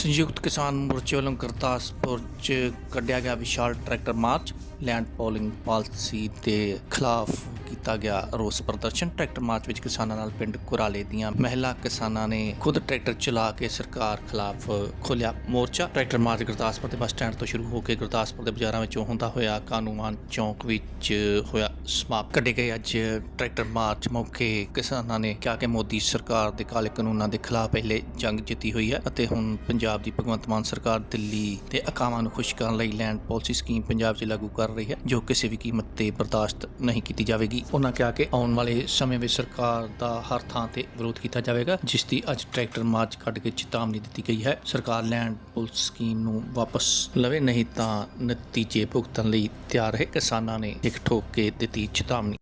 ਸੰਯੁਕਤ ਕਿਸਾਨ ਮੋਰਚੇ ਵੱਲੋਂ ਗੁਰਦਾਸਪੁਰ 'ਚ ਕੱਢਿਆ ਗਿਆ ਵਿਸ਼ਾਲ tractor march, land pooling policy ਦੇ ਖਿਲਾਫ ਕੀਤਾ ਗਿਆ ਰੋਸ ਪ੍ਰਦਰਸ਼ਨ। ਟਰੈਕਟਰ ਮਾਰਚ ਵਿੱਚ ਕਿਸਾਨਾਂ ਨਾਲ ਪਿੰਡ ਕੁਰਾਲੇ ਦੀਆਂ ਮਹਿਲਾ ਕਿਸਾਨਾਂ ਨੇ ਖੁਦ ਟਰੈਕਟਰ ਚਲਾ ਕੇ ਸਰਕਾਰ ਖਿਲਾਫ ਖੋਲਿਆ ਮੋਰਚਾ। ਟਰੈਕਟਰ ਮਾਰਚ ਗੁਰਦਾਸਪੁਰ ਦੇ ਬੱਸ ਸਟੈਂਡ ਤੋਂ ਸ਼ੁਰੂ ਹੋ ਕੇ ਗੁਰਦਾਸਪੁਰ ਦੇ ਬਾਜ਼ਾਰਾਂ ਵਿੱਚੋਂ ਹੁੰਦਾ ਹੋਇਆ ਕਾਨੂੰਵਾਨ ਚੌਂਕ ਵਿੱਚ ਹੋਇਆ ਸਮਾਪਤ। ਕੱਢੇ ਗਏ ਅੱਜ ਟਰੈਕਟਰ ਮਾਰਚ ਮੌਕੇ। ਕਿਸਾਨਾਂ ਨੇ ਕਿਹਾ ਕਿ ਮੋਦੀ ਸਰਕਾਰ ਦੇ ਕਾਲੇ ਕਾਨੂੰਨਾਂ ਦੇ ਖਿਲਾਫ ਪਹਿਲੇ ਜੰਗ ਜਿੱਤੀ ਹੋਈ ਹੈ ਅਤੇ ਹੁਣ ਪੰਜਾਬ ਦੀ ਭਗਵੰਤ ਮਾਨ ਸਰਕਾਰ ਦਿੱਲੀ ਤੇ ਅਕਾਵਾਂ ਨੂੰ ਖੁਸ਼ ਕਰਨ ਲਈ ਲੈਂਡ ਪਾਲਿਸੀ ਸਕੀਮ ਪੰਜਾਬ 'ਚ ਲਾਗੂ ਕਰ ਰਹੀ ਹੈ, ਜੋ ਕਿਸੇ ਵੀ ਕੀਮਤ ਤੇ ਬਰਦਾਸ਼ਤ ਨਹੀਂ ਕੀਤੀ ਜਾਵੇਗੀ। ਉਹਨਾਂ ਕਿਹਾ ਕਿ ਆਉਣ ਵਾਲੇ ਸਮੇਂ ਵਿੱਚ ਸਰਕਾਰ ਦਾ ਹਰ ਥਾਂ ਤੇ ਵਿਰੋਧ ਕੀਤਾ ਜਾਵੇਗਾ, ਜਿਸ ਦੀ ਅੱਜ ਟਰੈਕਟਰ ਮਾਰਚ ਕੱਢ ਕੇ ਚੇਤਾਵਨੀ ਦਿੱਤੀ ਗਈ ਹੈ। ਸਰਕਾਰ ਲੈਂਡ ਪੁਲਿਸ ਸਕੀਮ ਨੂੰ ਵਾਪਸ ਲਵੇ, ਨਹੀਂ ਤਾਂ ਨਤੀਜੇ ਭੁਗਤਣ ਲਈ ਤਿਆਰ ਹੈ। ਕਿਸਾਨਾਂ ਨੇ ਇੱਕ ਠੋਕ ਕੇ ਦਿੱਤੀ ਚੇਤਾਵਨੀ।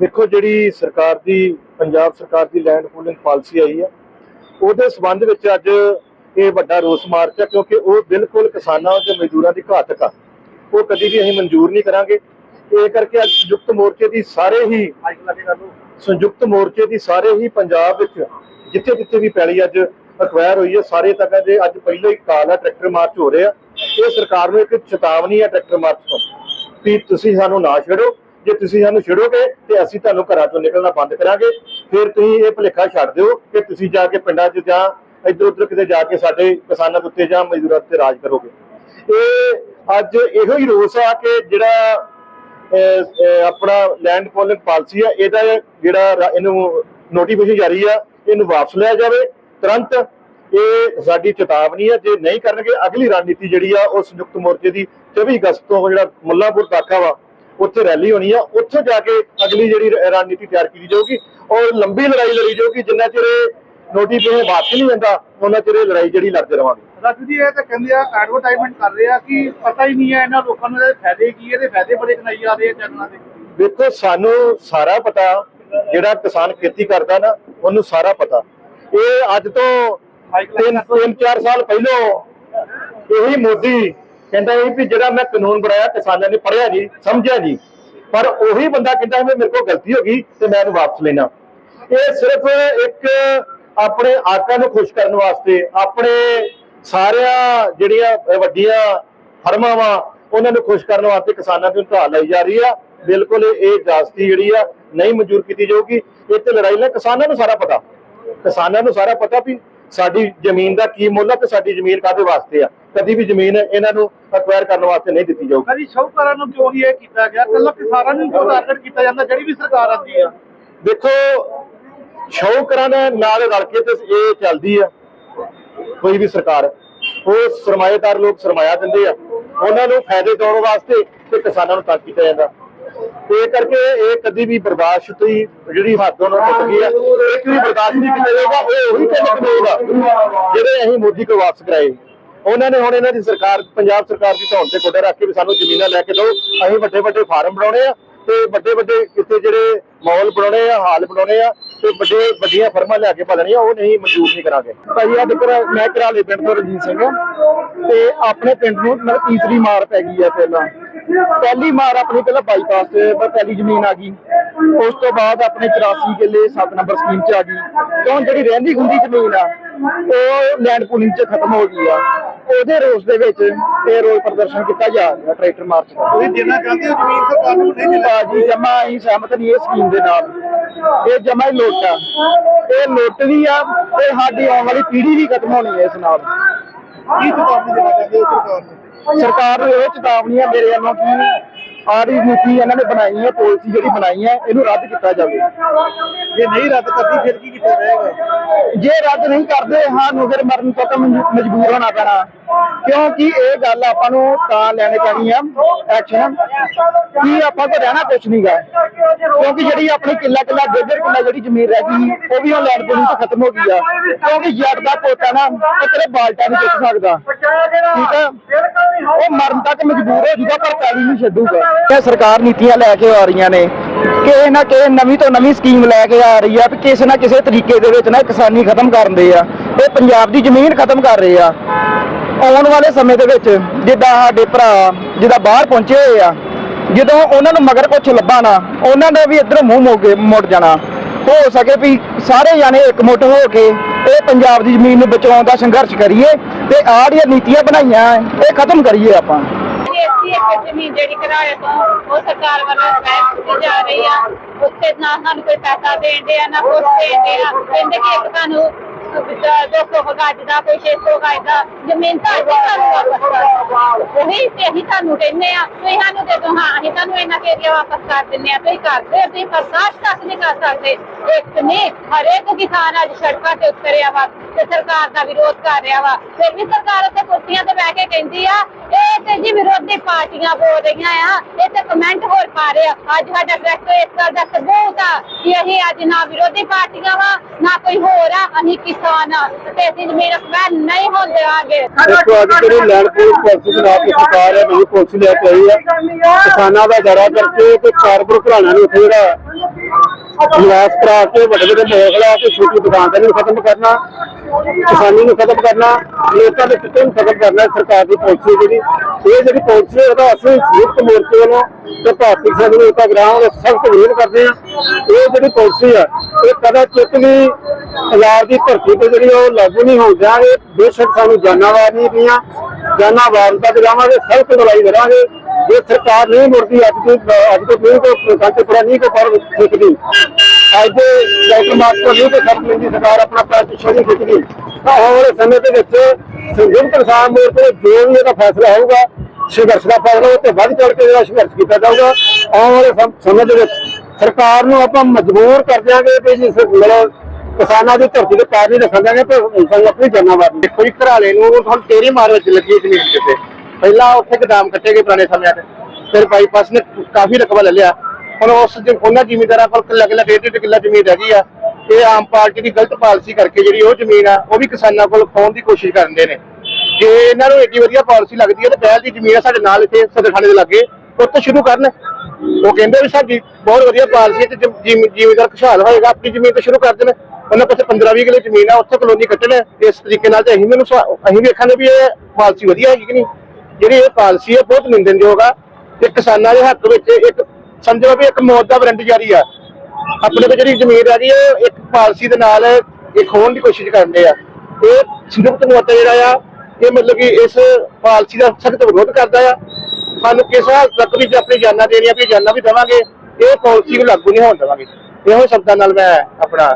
ਦੇਖੋ, ਜਿਹੜੀ ਸਰਕਾਰ ਦੀ, ਪੰਜਾਬ ਸਰਕਾਰ ਦੀ ਲੈਂਡ ਪੂਲਿੰਗ ਪਾਲਿਸੀ ਆਈ ਹੈ, ਉਹਦੇ ਸਬੰਧ ਵਿੱਚ ਅੱਜ ਇਹ ਵੱਡਾ ਰੋਸ ਮਾਰਚ ਹੈ, ਕਿਉਂਕਿ ਉਹ ਬਿਲਕੁਲ ਕਿਸਾਨਾਂ ਤੇ ਮਜ਼ਦੂਰਾਂ ਦੀ ਘਾਤਕ ਆ। ਉਹ ਕਦੀ ਵੀ ਅਸੀਂ ਮਨਜ਼ੂਰ ਨਹੀਂ ਕਰਾਂਗੇ। ਇਹ ਕਰਕੇ ਅੱਜ ਸੰਯੁਕਤ ਮੋਰਚੇ ਦੀ ਸਾਰੇ ਹੀ ਸੰਯੁਕਤ ਮੋਰਚੇ ਦੀ ਸਾਰੇ ਹੀ ਪੰਜਾਬ ਵਿੱਚ ਜਿੱਥੇ ਜਿੱਥੇ ਵੀ ਪੈਲੀ ਅੱਜ ਅਕਵਾਇਰ ਹੋਈ ਹੈ, ਸਾਰੇ ਤੱਕ ਦੇ ਅੱਜ ਪਹਿਲਾਂ ਹੀ ਕਾਲ ਹੈ ਟਰੈਕਟਰ ਮਾਰਚ ਹੋ ਰਿਹਾ, ਇਹ ਸਰਕਾਰ ਨੂੰ ਇੱਕ ਚੇਤਾਵਨੀ ਹੈ ਟਰੈਕਟਰ ਮਾਰਚ ਤੋਂ ਵੀ ਤੁਸੀਂ ਸਾਨੂੰ ਨਾ ਛੇੜੋ ਜੇ ਤੁਸੀਂ ਸਾਨੂੰ ਛੇੜੋਗੇ ਤੇ ਅਸੀਂ ਤੁਹਾਨੂੰ ਘਰਾਂ ਤੋਂ ਨਿਕਲਣਾ ਬੰਦ ਕਰਾਂਗੇ, ਫਿਰ ਤੁਸੀਂ ਇਹ ਭੁਲੇਖਾ ਛੱਡ ਦਿਓ ਕਿ ਤੁਸੀਂ ਜਾ ਕੇ ਪਿੰਡਾਂ 'ਚ ਜਾਂ ਇੱਧਰ ਉੱਧਰ ਕਿਤੇ ਜਾ ਕੇ ਸਾਡੇ ਕਿਸਾਨਾਂ ਦੇ ਉੱਤੇ ਜਾਂ ਮਜ਼ਦੂਰਾਂ ਉੱਤੇ ਰਾਜ ਕਰੋਗੇ। ਇਹ ਅੱਜ ਇਹੋ ਹੀ ਰੋਸ ਆ ਕਿ ਜਿਹੜਾ ਆਪਣਾ ਲੈਂਡ ਪੋਲਿੰਗ ਪਾਲਿਸੀ ਆ, ਇਹਦਾ ਜਿਹੜਾ ਇਹਨੂੰ ਨੋਟੀਫਿਕੇਸ਼ਨ ਜਾਰੀ ਆ, ਇਹਨੂੰ ਵਾਪਸ ਲਿਆ ਜਾਵੇ। ਤੁਰੰਤ ਇਹ ਸਾਡੀ ਚੇਤਾਵਨੀ ਹੈ ਜੇ ਨਹੀਂ ਕਰਨਗੇ, ਅਗਲੀ ਰਣਨੀਤੀ ਜਿਹੜੀ ਆ, ਉਹ ਸੰਯੁਕਤ ਮੋਰਚੇ ਦੀ 24 ਅਗਸਤ ਤੋਂ ਜਿਹੜਾ ਮੁੱਲਾਪੁਰ ਤਾਕਾ ਵਾ, ਉੱਥੇ ਰੈਲੀ ਹੋਣੀ ਆ। ਉੱਥੇ ਜਾ ਕੇ ਅਗਲੀ ਜਿਹੜੀ ਰਣਨੀਤੀ ਤਿਆਰ ਕੀਤੀ ਜਾਊਗੀ ਔਰ ਲੰਬੀ ਲੜਾਈ ਲੜੀ ਜਾਊਗੀ, ਜਿੰਨਾ ਚਿਰ ਨੋਟੀਫਿਕੇਸ਼ਨ ਵਾਪਸ ਨਹੀਂ ਹੁੰਦਾ ਉਹਨਾਂ ਚਿਰ ਇਹ ਲੜਾਈ ਜਿਹੜੀ ਲੜਦੇ ਰਵਾਂਗੇ। ਰਾਜੂ ਜੀ ਇਹ ਤਾਂ ਕਹਿੰਦੇ ਆ ਐਡਵਰਟਾਈਜ਼ਮੈਂਟ ਕਰ ਰਹੇ ਆ ਕਿ ਪਤਾ ਹੀ ਨਹੀਂ ਹੈ ਇਹਨਾਂ ਲੋਕਾਂ ਨੂੰ ਇਹਦੇ ਫਾਇਦੇ ਕੀ ਇਹਦੇ ਫਾਇਦੇ ਬੜੇ ਕਨਾਈ ਆ ਰਹੇ ਆ ਚੈਨਲਾਂ ਦੇ। ਦੇਖੋ ਸਾਨੂੰ ਸਾਰਾ ਪਤਾ ਜਿਹੜਾ ਕਿਸਾਨ ਖੇਤੀ ਕਰਦਾ ਨਾ ਉਹਨੂੰ ਸਾਰਾ ਪਤਾ। ਇਹ ਅੱਜ ਤੋਂ ਤਿੰਨ ਤਿੰਨ ਚਾਰ ਸਾਲ ਪਹਿਲਾਂ ਇਹੀ ਮੋਦੀ ਕਹਿੰਦਾ ਸੀ ਵੀ ਜਿਹੜਾ ਮੈਂ ਕਾਨੂੰਨ ਬਣਾਇਆ ਕਿਸਾਨਾਂ ਨੇ ਪੜਿਆ ਜੀ ਸਮਝਿਆ ਜੀ। ਪਰ ਉਹੀ ਬੰਦਾ ਕਹਿੰਦਾ ਮੇਰੇ ਕੋਲ ਗਲਤੀ ਹੋ ਗਈ ਤੇ ਮੈਂ ਇਹਨੂੰ ਵਾਪਸ ਲੈਣਾ ਇਹ ਸਿਰਫ ਇੱਕ ਆਪਣੇ ਆਕਾ ਨੂੰ ਖੁਸ਼ ਕਰਨ ਵਾਸਤੇ ਆਪਣੇ ਸਾਰਿਆਂ ਜਿਹੜੀਆਂ ਵੱਡੀਆਂ ਫਰਮਾਂ ਵਾ ਉਹਨਾਂ ਨੂੰ ਖੁਸ਼ ਕਰਨ ਵਾਸਤੇ ਕਿਸਾਨਾਂ ਦੀ ਢਾਲ ਲਈ ਜਾ ਰਹੀ ਆ। ਬਿਲਕੁਲ ਇਹ ਜਾਸਤੀ ਜਿਹੜੀ ਆ ਨਹੀਂ ਮਨਜ਼ੂਰ ਕੀਤੀ ਜਾਊਗੀ। ਇਹ ਤੇ ਲੜਾਈ ਨਾਲ ਕਿਸਾਨਾਂ ਨੂੰ ਸਾਰਾ ਪਤਾ। ਕਿਸਾਨਾਂ ਨੂੰ ਸਾਰਾ ਪਤਾ ਵੀ ਸਾਡੀ ਜ਼ਮੀਨ ਦਾ ਕੀ ਮੁੱਲ ਆ ਤੇ ਸਾਡੀ ਜ਼ਮੀਨ ਕਾਦੇ ਵਾਸਤੇ ਆ। ਕਦੀ ਵੀ ਜ਼ਮੀਨ ਇਹਨਾਂ ਨੂੰ ਅਕਵਾਇਰ ਕਰਨ ਵਾਸਤੇ ਨਹੀਂ ਦਿੱਤੀ ਜਾਊਗੀ। ਕਦੀ ਸ਼ੌਕਰਾਂ ਨੂੰ ਕਿਉਂ ਨਹੀਂ ਇਹ ਕੀਤਾ ਗਿਆ? ਕੱਲਾ ਕਿਸਾਨਾਂ ਨੂੰ ਕਿਉਂ ਟਾਰਗੇਟ ਕੀਤਾ ਜਾਂਦਾ? ਜਿਹੜੀ ਵੀ ਸਰਕਾਰ ਆਉਂਦੀ ਆ। ਦੇਖੋ ਸ਼ੌਕਰਾਂ ਦੇ ਨਾਲ ਰਲ ਕੇ ਤੇ ਇਹ ਚੱਲਦੀ ਆ। ਕੋਈ ਵੀ ਸਰਕਾਰ, ਉਹ ਸਰਮਾਏਦਾਰ ਲੋਕ ਸਰਮਾਇਆ ਦਿੰਦੇ ਆ। ਉਹਨਾਂ ਨੂੰ ਫਾਇਦੇ ਦਿਵਾਉਣ ਵਾਸਤੇ ਤੇ ਕਿਸਾਨਾਂ ਨੂੰ ਤੰਗ ਕੀਤਾ ਜਾਂਦਾ। ਇਹ ਕਰਕੇ ਇਹ ਕਦੀ ਵੀ ਬਰਦਾਸ਼ਤ ਹੀ ਜਿਹੜੀ ਹੱਦ ਉਹਨਾਂ ਟੁੱਟ ਗਈ ਆ, ਇੱਕ ਵੀ ਬਰਦਾਸ਼ਤ ਨਹੀਂ ਕੀਤਾ ਜਾਊਗਾ, ਉਹ ਉਹੀ ਤਿੰਨ ਕਾਨੂੰਨ ਜਿਹੜੇ ਅਸੀਂ ਮੋਦੀ ਕੋਲ ਵਾਪਸ ਕਰਾਏ। ਉਹਨਾਂ ਨੇ ਹੁਣ ਇਹਨਾਂ ਦੀ ਸਰਕਾਰ, ਪੰਜਾਬ ਸਰਕਾਰ ਦੀ ਧੌਣ ਤੇ ਕੋਡਾ ਰੱਖ ਕੇ ਵੀ ਸਾਨੂੰ ਜ਼ਮੀਨਾਂ ਲੈ ਕੇ ਦਿਓ। ਅਸੀਂ ਵੱਡੇ ਵੱਡੇ ਫਾਰਮ ਬਣਾਉਣੇ ਆ ਤੇ ਵੱਡੇ ਵੱਡੇ ਕਿਤੇ ਜਿਹੜੇ ਮਾਲ ਬਣਾਉਣੇ ਆ, ਹਾਲ ਬਣਾਉਣੇ ਆ ਤੇ ਵੱਡੇ ਵੱਡੀਆਂ ਫਰਮਾਂ ਲਿਆ ਕੇ ਪਾਲਣੀਆਂ ਉਹ ਨਹੀਂ ਮਨਜ਼ੂਰ ਨਹੀਂ ਕਰਾਂਗੇ। ਭਾਈ ਆ ਦੇਖੋ ਮੈਂ ਕਰਾਲੇ ਪਿੰਡ ਤੋਂ ਰਣਜੀਤ ਸਿੰਘ। ਤੇ ਆਪਣੇ ਪਿੰਡ ਨੂੰ ਮਤਲਬ ਤੀਸਰੀ ਮਾਰ ਪੈ ਗਈ ਆ ਪਹਿਲਾਂ। ਪਹਿਲੀ ਮਾਰ ਆਪਣੀ ਪਹਿਲਾਂ ਬਾਈਪਾਸ ਤੇ ਪਹਿਲੀ ਜ਼ਮੀਨ ਆ ਗਈ। ਉਸ ਤੋਂ ਬਾਅਦ ਆਪਣੇ 84 ਕਿੱਲੇ 7 ਨੰਬਰ ਸਕੀਮ 'ਚ ਆ ਗਈ। ਕਿਉਂ ਜਿਹੜੀ ਰਹਿੰਦੀ ਹੁੰਦੀ ਜ਼ਮੀਨ ਆ ਉਹ ਲੈਂਡ ਪੂਲਿੰਗ 'ਚ ਖਤਮ ਹੋ ਗਈ ਆ। ਉਹਦੇ ਰੋਸ ਦੇ ਵਿੱਚ ਇਹ ਰੋਸ ਪ੍ਰਦਰਸ਼ਨ ਕੀਤਾ ਜਾ ਰਿਹਾ ਟਰੈਕਟਰ ਮਾਰਚ ਦਾ। ਤੁਸੀਂ ਜਿੰਨਾ ਚਾਹੁੰਦੇ ਹੋ ਜ਼ਮੀਨ ਸਰਕਾਰ ਨੂੰ ਨਹੀਂ ਜਮਾ ਹੀ ਸਹਿਮਤ ਨਹੀਂ ਇਹ ਸਕੀਮ ਦੇ ਨਾਲ। ਇਹ ਜਮਾ ਹੀ ਲੋਟ ਆ। ਇਹ ਲੁੱਟ ਵੀ ਆ ਤੇ ਸਾਡੀ ਆਉਣ ਵਾਲੀ ਪੀੜ੍ਹੀ ਵੀ ਖਤਮ ਹੋਣੀ ਹੈ ਇਸ ਨਾਲ। ਕੀ ਚੇਤਾਵਨੀ ਦੇਣਾ ਚਾਹੁੰਦੇ ਹੋ ਸਰਕਾਰ ਨੂੰ? ਸਰਕਾਰ ਨੂੰ ਇਹ ਚੇਤਾਵਨੀ ਹੈ ਮੇਰੇ ਵੱਲੋਂ ਕਿ ਆਹ ਨੀਤੀ ਇਹਨਾਂ ਨੇ ਬਣਾਈ ਹੈ ਪਾਲਿਸੀ ਜਿਹੜੀ ਬਣਾਈ ਹੈ ਇਹਨੂੰ ਰੱਦ ਕੀਤਾ ਜਾਵੇ। ਜੇ ਨਹੀਂ ਰੱਦ ਕਰਦੀ ਫਿਰ ਕੀ ਕੀਤਾ ਜਾਏਗਾ? ਜੇ ਰੱਦ ਨਹੀਂ ਕਰਦੇ ਸਾਨੂੰ ਫਿਰ ਮਰਨ ਤੋਂ ਤਾਂ ਮਜ- ਮਜਬੂਰ ਹੋਣਾ ਪੈਣਾ। ਕਿਉਂਕਿ ਇਹ ਗੱਲ ਆਪਾਂ ਨੂੰ ਤਾਂ ਲੈਣੀ ਪੈਣੀ ਆ ਐਕਸ਼ਨ ਕਿ ਆਪਾਂ ਕੋ ਰਹਿਣਾ ਕੁਛ ਨਹੀਂਗਾ ਕਿਉਂਕਿ ਜਿਹੜੀ ਆਪਣੀ ਕਿੱਲਾ ਕਿੱਲਾ, ਡੇਢ ਡੇਢ ਕਿੱਲਾ ਜਿਹੜੀ ਜ਼ਮੀਨ ਰਹਿ ਗਈ, ਉਹ ਵੀ ਹੁਣ ਲੈਂਡ ਪੂਲਿੰਗ ਤੋਂ ਖਤਮ ਹੋ ਗਈ ਆ। ਕਿਉਂਕਿ ਜੱਟ ਦਾ ਪੋਤਾ ਨਾ, ਉਹ ਤੇਰੇ ਬਾਲਟਾ ਨਹੀਂ ਚੁੱਕ ਸਕਦਾ। ਠੀਕ ਆ? ਉਹ ਮਰਨ ਤੱਕ ਮਜਬੂਰ ਹੋ ਜੂਗਾ, ਪਰ ਪੈਲੀ ਨਹੀਂ ਛੱਡੂਗਾ। ਇਹ ਸਰਕਾਰ ਨੀਤੀਆਂ ਲੈ ਕੇ ਆ ਰਹੀਆਂ ਨੇ। ਕਿਸੇ ਨਾ ਕਿਸੇ ਨਵੀਂ ਤੋਂ ਨਵੀਂ ਸਕੀਮ ਲੈ ਕੇ ਆ ਰਹੀ ਆ, ਵੀ ਕਿਸੇ ਨਾ ਕਿਸੇ ਤਰੀਕੇ ਦੇ ਵਿੱਚ ਨਾ ਕਿਸਾਨੀ ਖਤਮ ਕਰਨ ਦੇ ਆ। ਇਹ ਪੰਜਾਬ ਦੀ ਜ਼ਮੀਨ ਖਤਮ ਕਰ ਰਹੇ ਆ। ਆਉਣ ਵਾਲੇ ਸਮੇਂ ਦੇ ਵਿੱਚ, ਜਿੱਦਾਂ ਸਾਡੇ ਭਰਾ, ਜਿੱਦਾਂ ਬਾਹਰ ਪਹੁੰਚੇ ਹੋਏ ਆ ਜਦੋਂ ਉਹਨਾਂ ਨੂੰ ਮਗਰ ਕੁਝ ਲੱਭਾ ਨਾ, ਉਹਨਾਂ ਨੇ ਵੀ ਇੱਧਰੋਂ ਮੂੰਹ ਮੋੜ ਕੇ ਮੁੜ ਜਾਣਾ। ਹੋ ਸਕੇ ਵੀ ਸਾਰੇ ਜਾਣੇ ਇਕਮੁੱਠ ਹੋ ਕੇ ਇਹ ਪੰਜਾਬ ਦੀ ਜ਼ਮੀਨ ਨੂੰ ਬਚਾਉਣ ਦਾ ਸੰਘਰਸ਼ ਕਰੀਏ ਤੇ ਆਹ ਜਿਹੜੀਆਂ ਨੀਤੀਆਂ ਬਣਾਈਆਂ, ਇਹ ਖਤਮ ਕਰੀਏ ਆਪਾਂ। ਐਸੀ ਇੱਕ ਜ਼ਮੀਨ ਜਿਹੜੀ ਕਿਰਾਏ ਤੋਂ ਉਹ ਸਰਕਾਰ ਵੱਲੋਂ ਸਵੈਪ ਕੀਤੀ ਜਾ ਰਹੀ ਆ। ਉੱਥੇ ਨਾ ਸਾਨੂੰ ਕੋਈ ਪੈਸਾ ਦੇਣ ਦੇ ਆ, ਨਾ ਕੁਛ ਦੇਣ ਦੇ ਆ। ਕਹਿੰਦੇ ਕਿ ਇੱਕ ਤੁਹਾਨੂੰ 200 ਗਜ ਦਾ ਕੋਈ 600 ਗਜ ਦਾ ਜ਼ਮੀਨ ਤਾਂ ਅਸੀਂ ਤੁਹਾਨੂੰ ਵਾਪਸ ਕਰ ਉਹੀ ਤੇ ਅਸੀਂ ਤੁਹਾਨੂੰ ਕਹਿੰਦੇ ਆ ਤੁਸੀਂ ਸਾਨੂੰ ਦੇ ਦਿਓ ਹਾਂ ਅਸੀਂ ਤੁਹਾਨੂੰ ਇਹਨਾਂ ਕੇ ਏਰੀਆ ਵਾਪਸ ਕਰ ਦਿੰਦੇ ਆ ਤੁਸੀਂ ਕਰਦੇ ਤੁਸੀਂ ਬਰਦਾਸ਼ਤ ਤੱਕ ਨਹੀਂ ਕਰ ਸਕਦੇ ਇੱਕ ਨਹੀਂ ਹਰੇਕ ਕਿਸਾਨ ਅੱਜ ਸੜਕਾਂ ਤੇ ਉਤਰਿਆ ਵਾ। ਤੇ ਸਰਕਾਰ ਦਾ ਵਿਰੋਧ ਕਰ ਰਿਹਾ ਵਾ। ਫਿਰ ਵੀ ਸਰਕਾਰ ਉੱਤੇ ਕੁਰਸੀਆਂ ਤੇ ਬਹਿ ਕੇ ਕਹਿੰਦੀ ਆ ਇਹ ਤੇ ਜੀ ਵਿਰੋਧੀ ਪਾਰਟੀਆਂ ਬੋਲ ਰਹੀਆਂ ਆ ਇਹ ਤੇ ਕਮੈਂਟ ਹੋਰ ਪਾ ਰਹੇ ਆ। ਅੱਜ ਸਾਡਾ ਟਰੈਕਟਰ ਇਸ ਗੱਲ ਦਾ ਸਬੂਤ ਆ ਕਿ ਅਸੀਂ ਅੱਜ ਨਾ ਵਿਰੋਧੀ ਪਾਰਟੀਆਂ ਵਾ ਨਾ ਕੋਈ ਹੋਰ ਆ ਅਸੀਂ ਕਿਸਾਨ ਆ। ਤੇ ਅਸੀਂ ਜ਼ਮੀਨ ਅਕਬਰ ਨਹੀਂ ਹੋਣ ਦੇਵਾਂਗੇ। ਦੇਖੋ ਅੱਜ ਜਿਹੜੀ ਲੈਂਡ ਪੂਲ ਪਾਲਿਸੀ ਦੇ ਨਾਲ ਸਰਕਾਰ ਹੈ ਨਵੀਂ ਪਾਲਿਸੀ ਲੈ ਕੇ ਆਈ ਹੈ ਕਿਸਾਨਾਂ ਦਾ ਦੌਰਾ ਕਰਕੇ ਤੇ ਕਾਰਪੋਰੇਟ ਘਰਾਣਿਆਂ ਨੂੰ ਉੱਥੇ ਜਿਹੜਾ ਨਿਵਾਸ ਕਰਾ ਕੇ ਵੱਡੇ ਵੱਡੇ ਮੋਲ ਲਾ ਕੇ ਛੋਟੀ ਦੁਕਾਨਦਾਰੀ ਨੂੰ ਖਤਮ ਕਰਨਾ, ਕਿਸਾਨੀ ਨੂੰ ਖਤਮ ਕਰਨਾ, ਲੋਕਾਂ ਦੇ ਕਿਤੇ ਨੂੰ ਖਤਮ ਕਰਨਾ, ਸਰਕਾਰ ਦੀ ਪਾਲਿਸੀ ਜਿਹੜੀ, ਇਹ ਜਿਹੜੀ ਪਾਲਿਸੀ ਹੈ, ਉਹਦਾ ਅਸੀਂ ਸੰਯੁਕਤ ਮੋਰਚੇ ਵੱਲੋਂ ਤੇ ਭਾਰਤੀ ਕਿਸਾਨ ਯੂਨੀਅਨ ਗ੍ਰਾਮ ਦਾ ਸਖਤ ਵਿਰੋਧ ਕਰਦੇ ਆ ਇਹ ਜਿਹੜੀ ਪਾਲਿਸੀ ਆ ਇਹ ਕਦਾ ਚਿੱਤ ਵੀ ਪੰਜਾਬ ਦੀ ਧਰਤੀ ਤੇ ਜਿਹੜੀ ਉਹ ਲਾਗੂ ਨਹੀਂ ਹੋਣ ਜਾਣਗੇ ਬੇਸ਼ੱਕ ਸਾਨੂੰ ਜਾਨਾਂ ਵਾਰਨੀਆਂ ਪਈਆਂ। ਜਾਨਾਂ ਵਾਰਨ ਤੱਕ ਜਾਵਾਂਗੇ, ਸਖਤ ਲੜਾਈ ਕਰਾਂਗੇ ਜੇ ਸਰਕਾਰ ਨਹੀਂ ਮੁੜਦੀ, ਅੱਜ ਦੀ ਅੱਜ ਤੋਂ ਨਹੀਂ ਕੋ ਘੰਟੇ ਪੂਰਾ ਨਹੀਂ ਕੋ ਪਰ ਸਿੱਖਦੀ ਅੱਜ ਦੇ ਡਾਕਟਰ ਮਾਸਟਰ ਨਹੀਂ ਤੇ ਸਭ ਦੀ ਸਰਕਾਰ ਆਪਣਾ ਪੈਰ ਪਿੱਛੇ ਖਿੱਚਦੀ। ਤਾਂ ਆਉਣ ਸਮੇਂ ਦੇ ਵਿੱਚ ਸੰਯੁਕਤ ਕਿਸਾਨ ਮੋਰਚੇ ਜੋ ਵੀ ਇਹਦਾ ਫੈਸਲਾ ਹੋਊਗਾ, ਸੰਘਰਸ਼ ਦਾ ਫੈਸਲਾ ਤੇ ਵੱਧ ਚੜ ਕੇ ਜਿਹੜਾ ਸੰਘਰਸ਼ ਕੀਤਾ ਜਾਊਗਾ। ਆਉਣ ਵਾਲੇ ਸਮੇਂ ਦੇ ਵਿੱਚ ਸਰਕਾਰ ਨੂੰ ਆਪਾਂ ਮਜਬੂਰ ਕਰ ਦਿਆਂਗੇ ਕਿ ਜਿਸ ਮਤਲਬ ਕਿਸਾਨਾਂ ਦੀ ਧਰਤੀ ਤੇ ਪੈਰ ਨਹੀਂ ਰੱਖਣ ਦਿਆਂਗੇ, ਪਰ ਸਾਨੂੰ ਆਪਣੀ ਜਾਨਾਂ ਵਾਰਨੀ ਦੇਖੋ ਜੀ ਘਰਾਲੇ ਨੂੰ ਹੁਣ ਤੇਰੀ ਮਾਰ ਵਿੱਚ ਲੱਗੀ ਜ਼ਮੀਨ ਕਿਤੇ। ਪਹਿਲਾਂ ਉੱਥੇ ਗਦਾਮ ਕੱਟੇ ਗਏ ਪੁਰਾਣੇ ਸਮਿਆਂ 'ਚ ਫਿਰ ਬਾਈਪਾਸ ਨੇ ਕਾਫੀ ਰਕਬਾ ਲੈ ਲਿਆ। ਹੁਣ ਉਸ ਜ- ਉਹਨਾਂ ਜ਼ਿਮੀਂਦਾਰਾਂ ਕੋਲ ਕਿੱਲਾ ਕਿੱਲਾ, ਡੇਢ ਡੇਢ ਕਿੱਲਾ ਜ਼ਮੀਨ ਰਹਿ ਗਈ ਆ। ਇਹ ਆਮ ਪਾਰਟੀ ਦੀ ਗਲਤ ਪਾਲਿਸੀ ਕਰਕੇ ਜਿਹੜੀ ਉਹ ਜ਼ਮੀਨ ਆ, ਉਹ ਵੀ ਕਿਸਾਨਾਂ ਕੋਲ ਖੋਣ ਦੀ ਕੋਸ਼ਿਸ਼ ਕਰਦੇ ਨੇ। ਜੇ ਇਹਨਾਂ ਨੂੰ ਏਡੀ ਵਧੀਆ ਪਾਲਿਸੀ ਲੱਗਦੀ ਹੈ ਤੇ ਪਹਿਲ ਦੀ ਜ਼ਮੀਨ ਆ ਸਾਡੇ ਨਾਲ ਇੱਥੇ ਸਦਰਖਾਨੇ ਦੇ ਲਾਗੇ। ਉੱਥੇ ਸ਼ੁਰੂ ਕਰਨ। ਉਹ ਕਹਿੰਦੇ ਵੀ ਸਾਡੀ ਬਹੁਤ ਵਧੀਆ ਪਾਲਿਸੀ ਹੈ ਤੇ ਜ਼ਮ- ਜ਼ਿਮੀ- ਜ਼ਿਮੀਂਦਾਰ ਖੁਸ਼ਹਾਲ ਹੋਏਗਾ, ਆਪਣੀ ਜ਼ਮੀਨ ਤੋਂ ਸ਼ੁਰੂ ਕਰ ਦੇਣ। ਉਹਨਾਂ ਕੋਲ 15 20 ਕਿੱਲੇ ਜ਼ਮੀਨ ਆ, ਉੱਥੇ ਕਲੋਨੀ ਕੱਟਣ। ਇਸ ਤਰੀਕੇ ਨਾਲ ਤੇ ਅਸੀਂ ਮੈਨੂੰ ਸਵਾ- ਅਸੀਂ ਵੇਖਾਂਗੇ ਵੀ ਇਹ ਪਾਲਿਸੀ ਵਧੀਆ ਹੈਗੀ ਕਿ ਨਹੀਂ। ਜਿਹੜੀ ਇਹ ਪਾਲਿਸੀ ਹੈ, ਬਹੁਤ ਨਿੰਦਣਯੋਗ ਆ। ਤੇ ਕਿਸਾਨਾਂ ਦੇ ਹੱਕ ਵਿੱਚ ਇੱਕ, ਸਮਝੋ ਵੀ ਇੱਕ ਮੌਤ ਦਾ ਵਾਰੰਟ ਜਾਰੀ ਆ। ਆਪਣੇ ਕੋਲ ਜਿਹੜੀ ਜ਼ਮੀਨ ਆ ਗਈ ਇਹ ਇੱਕ ਪਾਲਿਸੀ ਦੇ ਨਾਲ ਇਹ ਖੋਣ ਦੀ ਕੋਸ਼ਿਸ਼ ਕਰਦੇ ਆ। ਇਹ ਸੰਯੁਕਤ ਮੋਰਚਾ ਜਿਹੜਾ ਆ, ਇਹ ਮਤਲਬ ਕਿ ਇਸ ਪਾਲਿਸੀ ਦਾ ਸਖਤ ਵਿਰੋਧ ਕਰਦਾ ਆ। ਸਾਨੂੰ ਕਿਸੇ ਹਾਲ ਤੱਕ ਵੀ ਜੇ ਆਪਣੀ ਜਾਨਾਂ ਦੇਣੀਆਂ ਵੀ ਜਾਨਾਂ ਵੀ ਦੇਵਾਂਗੇ, ਇਹ ਪਾਲਿਸੀ ਨੂੰ ਲਾਗੂ ਨਹੀਂ ਹੋਣ ਦੇਵਾਂਗੇ। ਇਹੋ ਸ਼ਬਦਾਂ ਨਾਲ ਮੈਂ ਆਪਣਾ